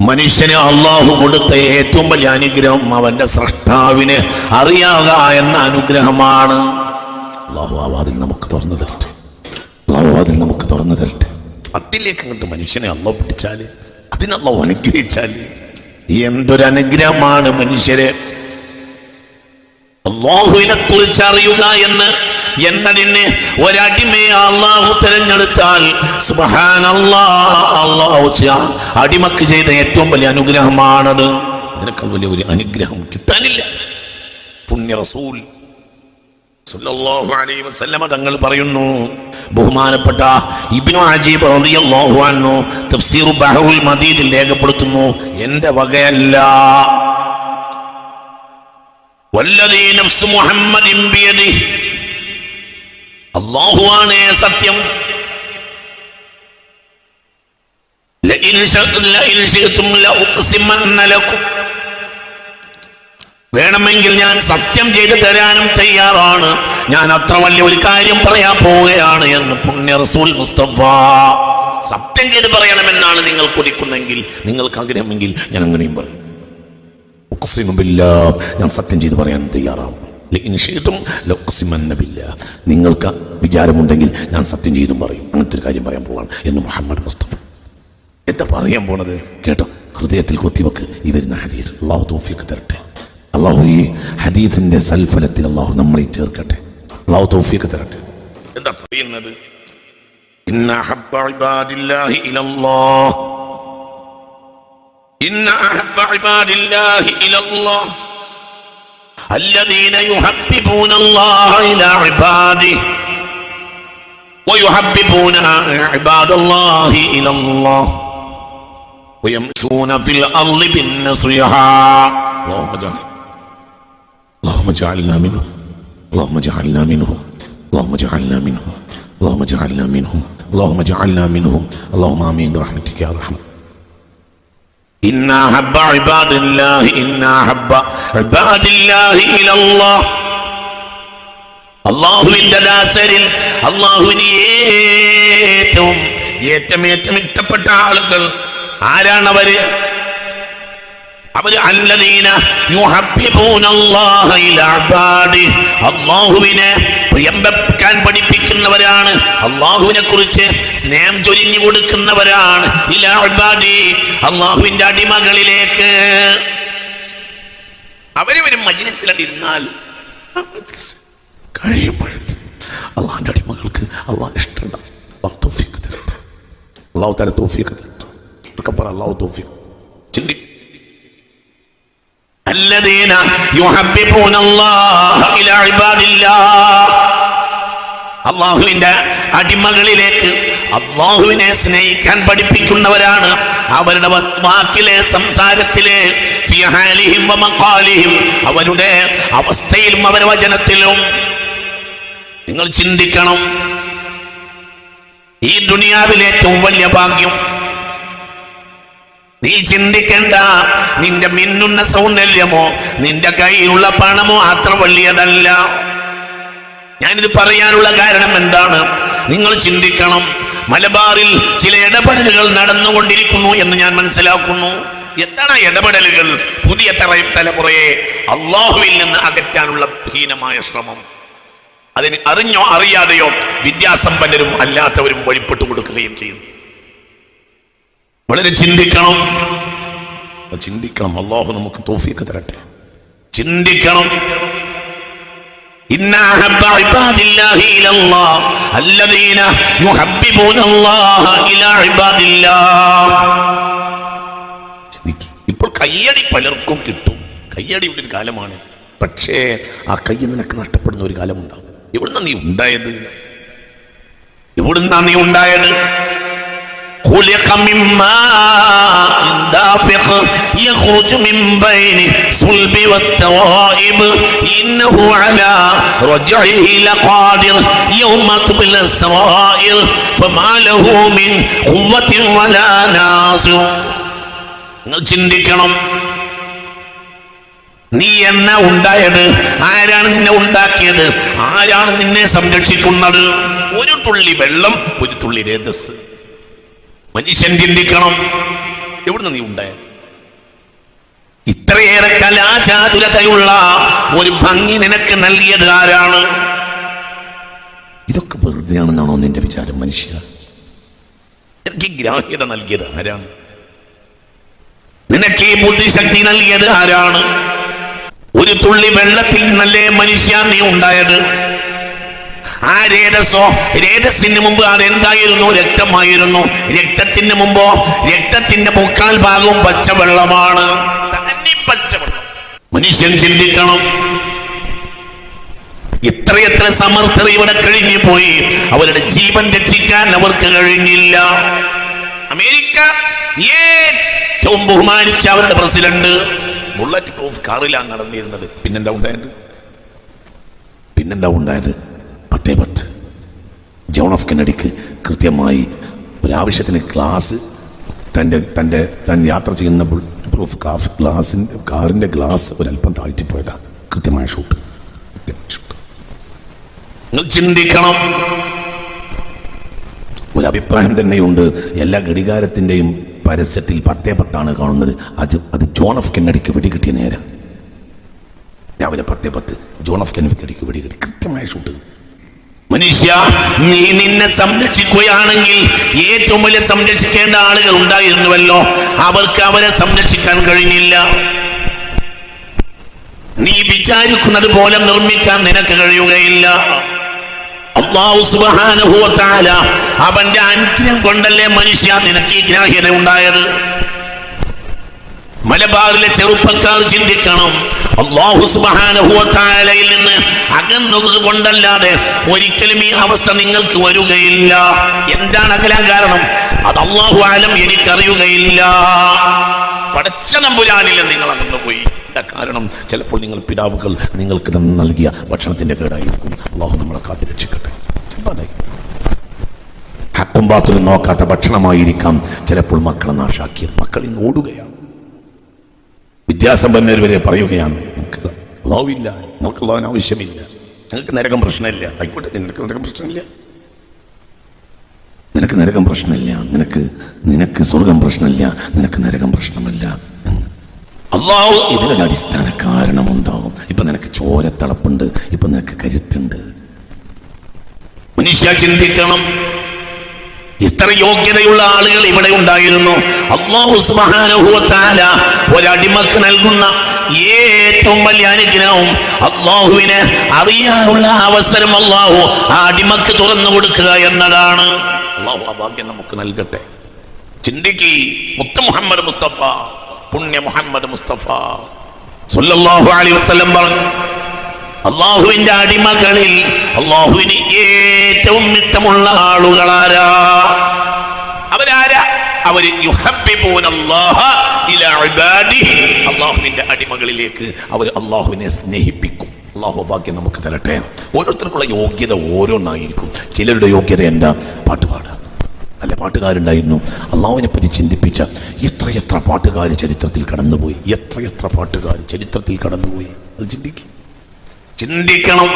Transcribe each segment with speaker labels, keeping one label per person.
Speaker 1: മനുഷ്യന് അള്ളാഹു കൊടുത്ത ഏറ്റവും വലിയ അനുഗ്രഹം അവന്റെ സൃഷ്ടാവിന് അറിയാക എന്ന അനുഗ്രഹമാണ്. അള്ളാഹു ആ നമുക്ക് തുറന്നു തരട്ടെ. അള്ളാഹു വാതിൽ നമുക്ക് തുറന്നു തരട്ടെ. അതിലേക്ക് അങ്ങോട്ട് മനുഷ്യനെ അള്ളാഹു പിടിച്ചാൽ അതിനള്ളാഹു അനുഗ്രഹിച്ചാൽ എന്തൊരു അനുഗ്രഹമാണ് മനുഷ്യരെ? അള്ളാഹുവിനെ കുറിച്ച് അറിയുക എന്ന് എന്നതിന് ഒരടിമയെ അള്ളാഹു തിരഞ്ഞെടുത്താൽ അള്ളാഹു അടിമക്ക് ചെയ്ത ഏറ്റവും വലിയ അനുഗ്രഹമാണത്. അതിനേക്കാൾ വലിയ ഒരു അനുഗ്രഹം കിട്ടാനില്ല. പുണ്യ റസൂൽ തങ്ങൾ പറയുന്നു ബഹുമാനപ്പെട്ട ഇബ്നു അജീബ് ബഹറുൽ മദീദിൽ രേഖപ്പെടുത്തുന്നു എന്റെ വകയല്ല. വല്ലതീ നഫ്സ് മുഹമ്മദിൻ അല്ലാഹുവാണ് സത്യം. വേണമെങ്കിൽ ഞാൻ സത്യം ചെയ്തു തരാനും തയ്യാറാണ്. ഞാൻ അത്ര വലിയ ഒരു കാര്യം പറയാൻ പോവുകയാണ് എന്ന് പുണ്യ റസൂൽ മുസ്തഫ സത്യം ചെയ്ത് പറയണമെന്നാണ് നിങ്ങൾ കുടിക്കുന്നെങ്കിൽ നിങ്ങൾക്ക് ആഗ്രഹമെങ്കിൽ ഞാൻ അങ്ങനെയും പറയും. ഞാൻ സത്യം ചെയ്ത് പറയാൻ തയ്യാറാണ് നിങ്ങൾക്ക് വിചാരമുണ്ടെങ്കിൽ ഞാൻ സത്യം ചെയ്തും പറയും. അങ്ങനത്തെ ഒരു കാര്യം പറയാൻ പോവാണ്. എന്ന് മുഹമ്മദ് മുസ്തഫ. എന്താ പറയാൻ പോണത്? കേട്ടോ? ഹൃദയത്തിൽ കുത്തിവെക്ക്. ഈ വരുന്ന ഹദീസ്. അള്ളാഹു തോഫിയൊക്കെ തരട്ടെ. അള്ളാഹു ഈ ഹദീസിന്റെ സൽഫലത്തിൽ അള്ളാഹു നമ്മളെ ചേർക്കട്ടെ. അള്ളാഹു തോഫിയൊക്കെ തരട്ടെ. എന്താ പറയുന്നത്? ഇബാദില്ലാഹി ഇലല്ലാഹ്. الذين يحببون الله إلى عباده ويحببون عباد الله إلى الله ويمشون في الأرض بالنصيحة. اللهم اجعل اللهم اجعلنا منهم. اللهم اجعلنا منهم. اللهم اجعلنا منهم. اللهم اجعلنا منهم. اللهم اجعلنا منهم. اللهم آمين برحمتك يا رحمة إن أحب عباد الله إن أحب عباد الله إلى الله അള്ളാഹുവിന്റെ ദാസരിൽ അള്ളാഹുവിന് ഏറ്റവും ഏറ്റവും ഏറ്റവും ഇഷ്ടപ്പെട്ട ആളുകൾ ആരാണവര് അവര് അല്ലദീന യുഹബ്ബിബൂനല്ലാഹ ഇലാ ഇബാദി അല്ലാഹുവിനെ പ്രിയം വെക്കാൻ പഠിപ്പിക്കുന്നവരാണ്. അള്ളാഹുവിനെ കുറിച്ച് സ്നേഹം ചൊരിഞ്ഞു കൊടുക്കുന്നവരാണ്. അള്ളാഹുവിന്റെ അടിമകളിലേക്ക്. അവർ വരും മജ്ലിസിലിരുന്നാൽ കഴിയുമ്പോഴത്തെ അള്ളാഹിന്റെ അടിമകൾക്ക് അള്ളാഹ് ഇഷ്ടമുണ്ടാവും അള്ളാഹു തോഫിക്ക് അള്ളാഹു തല തോഫിക്ക് തരട്ടെ. അള്ളാഹു തോഫിക്ക് ചിന്തി. الذين يحببون الله إلى عباد الله അള്ളാഹുവിന്റെ അടിമകളിലേക്ക് അള്ളാഹുവിനെ സ്നേഹിക്കാൻ പഠിപ്പിക്കുന്നവരാണ് അവരുടെ വ- വാക്കിലെ സംസാരത്തിലെ ഫിഹാലിഹിം വമഖാലിഹിം അവരുടെ അവസ്ഥയിലും അവരുടെ വചനത്തിലും നിങ്ങൾ ചിന്തിക്കണം ഈ ദുനിയാവിലെ ഏറ്റവും വലിയ ഭാഗ്യം നീ ചിന്തിക്കണ്ട. നിന്റെ മിന്നുന്ന സൗന്ദര്യമോ നിന്റെ കയ്യിലുള്ള പണമോ അത്ര വലിയതല്ല. ഞാനിത് പറയാനുള്ള കാരണം എന്താണ്? നിങ്ങൾ ചിന്തിക്കണം. മലബാറിൽ ചില ഇടപെടലുകൾ നടന്നുകൊണ്ടിരിക്കുന്നു എന്ന് ഞാൻ മനസ്സിലാക്കുന്നു. എന്താണ് ഇടപെടലുകൾ? പുതിയ തല തലമുറയെ അള്ളാഹുവിൽ നിന്ന് അകറ്റാനുള്ള ഹീനമായ ശ്രമം. അതിന് അറിഞ്ഞോ അറിയാതെയോ വിദ്യാസമ്പന്നരും അല്ലാത്തവരും വഴിപ്പെട്ടു കൊടുക്കുകയും ചെയ്യുന്നു. വളരെ ചിന്തിക്കണം ചിന്തിക്കണം അള്ളാഹു നമുക്ക് തോഫിയൊക്കെ തരട്ടെ ചിന്തിക്കണം إن أحب عباد الله إلى الله الذين يحببون الله إلى عباد الله ചിന്തിക്ക്. ഇപ്പോൾ കയ്യടി പലർക്കും കിട്ടും കയ്യടിയുടെ ഒരു കാലമാണ് പക്ഷേ ആ കൈ നിനക്ക് നഷ്ടപ്പെടുന്ന ഒരു കാലമുണ്ടാവും എവിടുന്ന നീ ഉണ്ടായത് എവിടുന്നാ നീ ഉണ്ടായത് خلق من ماء دافق يخرج من بين صلب والترائب إنه على رجعه لقادر يوم تبلى السرائر فما له من قوة ولا ناصر നിങ്ങൾ ചിന്തിക്കണം നീ എന്നാ ഉണ്ടായത് ആരാണ് നിന്നെ ഉണ്ടാക്കിയത് ആരാണ് നിന്നെ സംരക്ഷിക്കുന്നത് ഒരു തുള്ളി വെള്ളം ഒരു തുള്ളി രേതസ് മനുഷ്യൻ ചിന്തിക്കണം. എവിടുന്ന് നീ ഉണ്ടായ ഇത്രയേറെ കലാചാതുരതയുള്ള ഒരു ഭംഗി നിനക്ക് നൽകിയത് ആരാണ്? ഇതൊക്കെ വെറുതെയാണെന്നാണോ നിന്റെ വിചാരം മനുഷ്യ? എനിക്ക് ഗ്രാഹ്യത നൽകിയത് ആരാണ്? നിനക്ക് ഈ ബുദ്ധിശക്തി നൽകിയത് ആരാണ്? ഒരു തുള്ളി വെള്ളത്തിൽ നല്ലേ മനുഷ്യ നീ ഉണ്ടായത്? ആ രേതസോ രേതസിന് മുമ്പ് അതെന്തായിരുന്നു? രക്തമായിരുന്നു. രക്തത്തിന് മുമ്പോ രക്തത്തിന്റെ മുക്കാൽ ഭാഗവും പച്ചവെള്ളമാണ്. മനുഷ്യൻ ചിന്തിക്കണം. ഇത്രയെത്ര സമർത്ഥർ ഇവിടെ കഴിഞ്ഞു പോയി. അവരുടെ ജീവൻ രക്ഷിക്കാൻ അവർക്ക് കഴിഞ്ഞില്ല. അമേരിക്ക ഏറ്റവും ബഹുമാനിച്ച അവരുടെ പ്രസിഡന്റ് ബുള്ളറ്റ് പ്രൂഫ് കാറിലാണ് നടന്നിരുന്നത്. പിന്നെന്താ ഉണ്ടായത്? പിന്നെന്താ ഉണ്ടായത്? പത്ത് ജോൺ ഓഫ് കെന്നഡിക്ക് കൃത്യമായി ഒരു ആവശ്യത്തിന് ഗ്ലാസ് തന്റെ തന്റെ താൻ യാത്ര ചെയ്യുന്ന ബുള്ളറ്റ് പ്രൂഫ് കാഫ് ഗ്ലാസിന്റെ കാറിന്റെ ഗ്ലാസ് ഒരല്പം താഴ്ത്തിപ്പോയതാണ് കൃത്യമായ ഷൂട്ട് കൃത്യമായ ഷൂട്ട് നിങ്ങൾ ചിന്തിക്കണം. ഒരു അഭിപ്രായം തന്നെയുണ്ട്. എല്ലാ ഘടികാരത്തിന്റെയും പരസ്യത്തിൽ പത്തേ പത്താണ് കാണുന്നത്. അത് അത് ജോൺ ഓഫ് കെന്നഡിക്ക് വെടികിട്ടിയ നേരം. രാവിലെ പത്തേ പത്ത് ജോൺ ഓഫ് കെന്നഡിക്ക് വെടികിട്ടി. കൃത്യമായ ഷൂട്ട് മനുഷ്യ നീ നിന്നെ സംരക്ഷിക്കുകയാണെങ്കിൽ ഏറ്റവും വലിയ സംരക്ഷിക്കേണ്ട ആളുകൾ ഉണ്ടായിരുന്നുവല്ലോ. അവർക്ക് അവരെ സംരക്ഷിക്കാൻ കഴിഞ്ഞില്ല. നീ വിചാരിക്കുന്നത് പോലെ നിർമ്മിക്കാൻ നിനക്ക് കഴിയുകയില്ല. അവന്റെ അനുഗ്രഹം കൊണ്ടല്ലേ മനുഷ്യ നിനക്ക് ഈ ഗ്രാഹ്യത ഉണ്ടായത്? മലബാറിലെ ചെറുപ്പക്കാർ ചിന്തിക്കണം. അള്ളാഹു വ നിന്ന് അകന്നത് കൊണ്ടല്ലാതെ ഒരിക്കലും ഈ അവസ്ഥ നിങ്ങൾക്ക് വരികയില്ല. എന്താണ് അകലാൻ കാരണം? അത് അള്ളാഹു ആലം എനിക്കറിയുകയില്ല. പടച്ച നമ്പുരാനില്ല നിങ്ങൾ അകന്നു പോയി കാരണം ചിലപ്പോൾ നിങ്ങൾ പിതാവുകൾ നിങ്ങൾക്ക് നൽകിയ ഭക്ഷണത്തിന്റെ കേടായിരിക്കും. അള്ളാഹു നമ്മളെ കാത്തു രക്ഷിക്കട്ടെ. ഹക്കും ബാത്തിലും നോക്കാത്ത ഭക്ഷണമായിരിക്കാം. ചിലപ്പോൾ മക്കളെ നാശാക്കിയത് മക്കൾ ഇന്ന് ഓടുകയാണ്. വിദ്യാസമ്പന്നർ വരെ പറയുകയാണ് നമുക്ക് അള്ളാവില്ല നമുക്ക് അള്ളാവിന് ആവശ്യമില്ല. നിങ്ങൾക്ക് നരകം പ്രശ്നമില്ല. ആയിക്കോട്ടെ നിനക്ക് നരകം പ്രശ്നമില്ല. നിനക്ക് നരകം പ്രശ്നമില്ല. നിനക്ക് നിനക്ക് സ്വർഗം പ്രശ്നമില്ല. നിനക്ക് നരകം പ്രശ്നമില്ല എന്ന്. അള്ളാഹു ഇതിനൊരു അടിസ്ഥാന കാരണമുണ്ടാകും. ഇപ്പൊ നിനക്ക് ചോരത്തളപ്പുണ്ട് ഇപ്പൊ നിനക്ക് കരുത്തുണ്ട്. മനുഷ്യ ചിന്തിക്കണം. ഇത്ര യോഗ്യതയുള്ള ആളുകൾ ഇവിടെ ഉണ്ടായിരുന്നു. ഒരടിമക്ക് നൽകുന്ന ഏറ്റവും വലിയ അനുഗ്രഹവും അള്ളാഹുവിനെ അറിയാനുള്ള അവസരം അള്ളാഹു ആ അടിമക്ക് തുറന്നു കൊടുക്കുക എന്നതാണ്. അള്ളാഹു ആ ഭാഗ്യം നമുക്ക് നൽകട്ടെ. ചിന്തിക്കി. മുത്ത മുഹമ്മദ് മുസ്തഫ പുണ്യ മുഹമ്മദ് മുസ്തഫ. സുല്ലാഹു അലി വസ്ലം പറഞ്ഞു അള്ളാഹുവിന്റെ അടിമകളിൽ അള്ളാഹുവിന് ഏറ്റവും ഇഷ്ടമുള്ള ആളുകളാരാ? അവരാരാ? അവർ. അള്ളാഹുവിന്റെ അടിമകളിലേക്ക് അവർ അള്ളാഹുവിനെ സ്നേഹിപ്പിക്കും. അള്ളാഹു ഭാഗ്യം നമുക്ക് തരട്ടെ. ഓരോരുത്തർക്കുള്ള യോഗ്യത ഓരോന്നായിരിക്കും. ചിലരുടെ യോഗ്യത എന്താ? പാട്ടുപാടുക നല്ല പാട്ടുകാരുണ്ടായിരുന്നു. അള്ളാഹുവിനെ പറ്റി ചിന്തിപ്പിച്ച എത്ര പാട്ടുകാർ ചരിത്രത്തിൽ കടന്നുപോയി? എത്ര എത്ര പാട്ടുകാർ ചരിത്രത്തിൽ കടന്നുപോയി? അത് ചിന്തിക്കും. ചിന്തിക്കണം.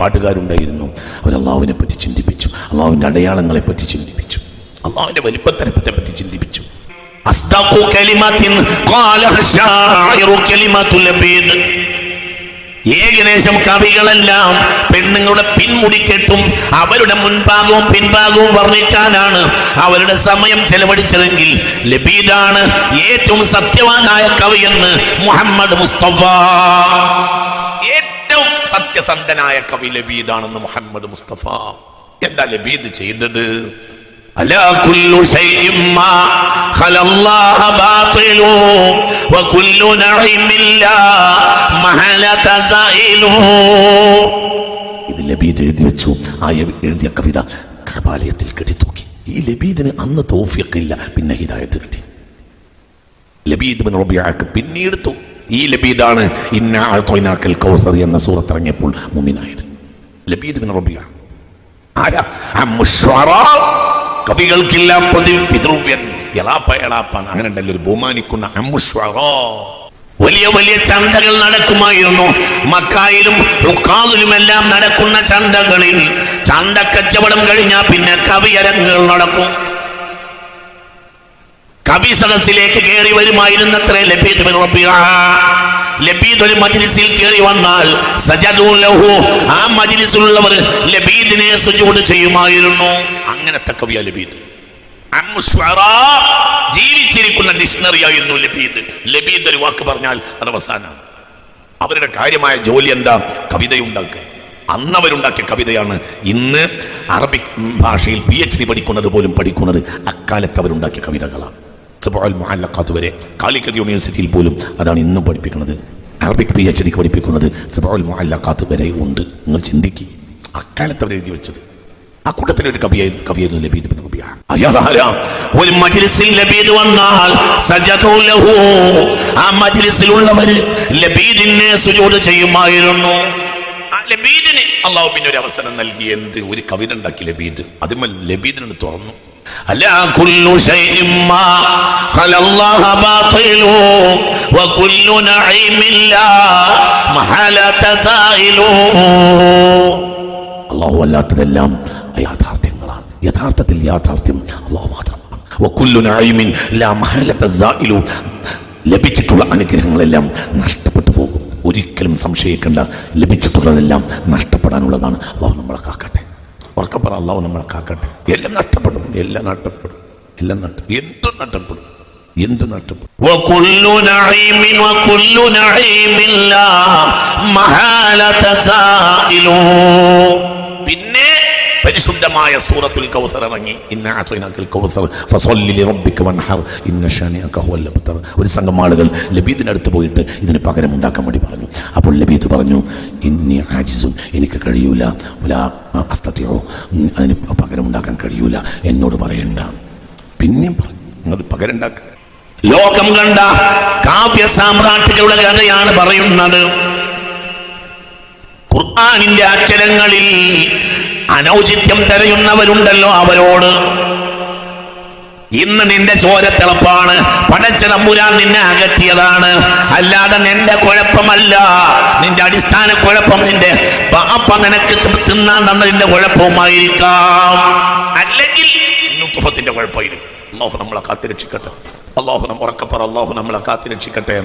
Speaker 1: പാട്ടുകാരുണ്ടായിരുന്നു. അവർ അള്ളാഹുവിനെ പറ്റി ചിന്തിപ്പിച്ചു. അള്ളാഹുവിന്റെ അടയാളങ്ങളെ പറ്റി ചിന്തിപ്പിച്ചു. അള്ളാഹുവിന്റെ വലിപ്പത്തരപ്പത്തെ പറ്റി ചിന്തിപ്പിച്ചു. ഏകദേശം കവികളെല്ലാം പെണ്ണുങ്ങളുടെ പിൻമുടിക്കെട്ടും അവരുടെ മുൻഭാഗവും പിൻഭാഗവും വർണിക്കാനാണ് അവരുടെ സമയം ചെലവഴിച്ചതെങ്കിൽ ലബീദാണ് ഏറ്റവും സത്യവാനായ കവിയെന്ന് മുഹമ്മദ് മുസ്തഫ. സത്യസന്ധനായ കവി ലബീദാണെന്ന് മുഹമ്മദ് മുസ്തഫ. എന്താ ലബീദ് ചെയ്തത് ഇത് ലബീദ് എഴുതി വെച്ചു. ആ എഴുതിയ കവിത കപാലയത്തിൽ കെട്ടിത്തൂക്കി. ഈ ലബീദിന് അന്ന് തോഫിയക്കില്ല പിന്നെ ഹിദായത്ത് കിട്ടി. ലബീദ് റബിയാക്ക് പിന്നീട് തൂക്കി ഈ ലബീദാണ് ഇന്ന ആഴ്ത്തോയിനാക്കൽ കൗസർ എന്ന സൂറത്ത് ഇറങ്ങിയപ്പോൾ മുമിനായത്. ലബീദ് ബിൻ റബിയ ആരാ. കവികൾക്കെല്ലാം പ്രതി പിതൃവ്യൻ. എളാപ്പ എളാപ്പ അങ്ങനെ ഉണ്ടല്ലോ ഒരു ബഹുമാനിക്കുന്ന. വലിയ വലിയ ചന്തകൾ നടക്കുമായിരുന്നു. മക്കായിലും റുക്കാദിലും എല്ലാം നടക്കുന്ന ചന്തകളിൽ കച്ചവടം കഴിഞ്ഞാൽ പിന്നെ കവിയരങ്ങുകൾ നടക്കും. നബി സദസ്സിലേക്ക് കയറി വരുമായിരുന്നത്രേ ലബീദ് ലബീദ് ഒരു മജ്ലിസിൽ കയറി വന്നാൽ സജദൂ ലഹു ആ മജ്ലിസിലുള്ളവർ ലബീദിനെ സുജൂദ് ചെയ്യുമായിരുന്നു. അങ്ങനത്തെ കവിയ ലബീദ് ജീവിച്ചിരിക്കുന്ന ഡിക്ഷണറി ആയിരുന്നു ലബീദ്. ലബീദ് ഒരു വാക്ക് പറഞ്ഞാൽ അത് അവരുടെ കാര്യമായ ജോലി എന്താ? കവിതയുണ്ടാക്കുക. അന്ന് അവരുണ്ടാക്കിയ കവിതയാണ് ഇന്ന് അറബിക് ഭാഷയിൽ പി എച്ച് ഡി പഠിക്കുന്നത് പോലും പഠിക്കുന്നത്. അക്കാലത്ത് അവരുണ്ടാക്കിയ കവിതകളാണ്. സബുഅൽ മുഅല്ലഖാത്ത് വരെ. കാലിക്കറ്റ് യൂണിവേഴ്സിറ്റിയിൽ പോലും അതാണ് ഇന്നും പഠിപ്പിക്കുന്നത്. അറബിക് പി എച്ച് ഡിക്ക് പഠിപ്പിക്കുന്നത് സബുഅൽ മുഅല്ലഖാത്ത് വരെ ഉണ്ട്. നിങ്ങൾ ചിന്തിക്കുക അക്കാലത്ത് അവർ എഴുതി വെച്ചത്. ആ കൂട്ടത്തിൽ ഒരു കവിയായി കവിയായിരുന്നു ലബീദ് ബിൻ റബിയ. ഒരു മജ്ലിസിൽ ലബീദ് വന്നാൽ സജദു ലഹു. ആ മജ്ലിസിലുള്ളവര് ലബീദിനെ സുജൂദ് ചെയ്യുമായിരുന്നു. ലബീദിന് അള്ളാഹു പിന്നെ ഒരു അവസരം നൽകി. എന്ത്? ഒരു കവിത ഉണ്ടാക്കി ലബീദ്. അതിന്മേൽ ലബീദിനെ തുറന്നു. അല്ലാ കുല്ലു ശൈഇൻ മാ ഖലല്ലാഹ ബാത്തിലു വകുല്ലു നഈമിൻ ലാ മഹലത സായിലു അള്ളാഹു അല്ലാത്തതെല്ലാം യാഥാർത്ഥ്യങ്ങളാണ്. യഥാർത്ഥത്തിൽ യാഥാർത്ഥ്യം അള്ളാഹു മാത്രമാണ്. വക്കുല്ലു നഈമിൻ ലാ മഹലത സായിലു ലഭിച്ചിട്ടുള്ള അനുഗ്രഹങ്ങളെല്ലാം നഷ്ടപ്പെട്ടു പോകും. ഒരിക്കലും സംശയിക്കേണ്ട ലഭിച്ചിട്ടുള്ളതെല്ലാം നഷ്ടപ്പെടാനുള്ളതാണ്. അള്ളാഹു നമ്മളെ കാക്കട്ടെ. ഉറക്കപ്പറ അള്ളാഹു നമ്മളെ കാക്കട്ടെ. എല്ലാം നഷ്ടപ്പെടും എല്ലാം നഷ്ടപ്പെടും എല്ലാം നഷ്ടപ്പെടും എന്തും നഷ്ടപ്പെടും എന്ത് നഷ്ടപ്പെടും. പിന്നെ പരിശുദ്ധമായ സൂറത്തുൽ കൗസർ ഇറങ്ങി. ഒരു സംഘം ആളുകൾ ലബീദിനടുത്ത് പോയിട്ട് ഇതിന് പകരം ഉണ്ടാക്കാൻ വേണ്ടി പറഞ്ഞു. അപ്പോൾ ലബീദ് പറഞ്ഞു ഇന്നി ആജിസും എനിക്ക് കഴിയൂല. ഉം, അതിന് പകരം ഉണ്ടാക്കാൻ കഴിയൂല. എന്നോട് പറയണ്ട. പിന്നെയും പറഞ്ഞു നിങ്ങൾ ലോകം കണ്ട കാവ്യ സാമ്രാട്ടുകളുടെ കഥയാണ് പറയുന്നത്. ഖുർആാനിന്റെ അക്ഷരങ്ങളിൽ അനൗചിത്യം തിരയുന്നവരുണ്ടല്ലോ അവരോട്. ഇന്ന് നിന്റെ ചോരത്തിളപ്പാണ് പടച്ച നമ്പുരാൻ നിന്നെ അകറ്റിയതാണ്. അല്ലാതെ നിന്റെ കുഴപ്പമല്ല. നിന്റെ അടിസ്ഥാന കുഴപ്പം നിന്റെ പാപ്പ നിനക്ക് തിന്നാൻ തിന്നാൻ തന്നതിന്റെ കുഴപ്പവുമായിരിക്കാം. അല്ലെങ്കിൽ കുഴപ്പമായിരിക്കും. അള്ളാഹു നമ്മളെ കാത്തിരക്ഷിക്കട്ടെ. അള്ളാഹു നമ്മ ഉറക്കപ്പറ അള്ളാഹു നമ്മളെ കാത്തിരക്ഷിക്കട്ടെ.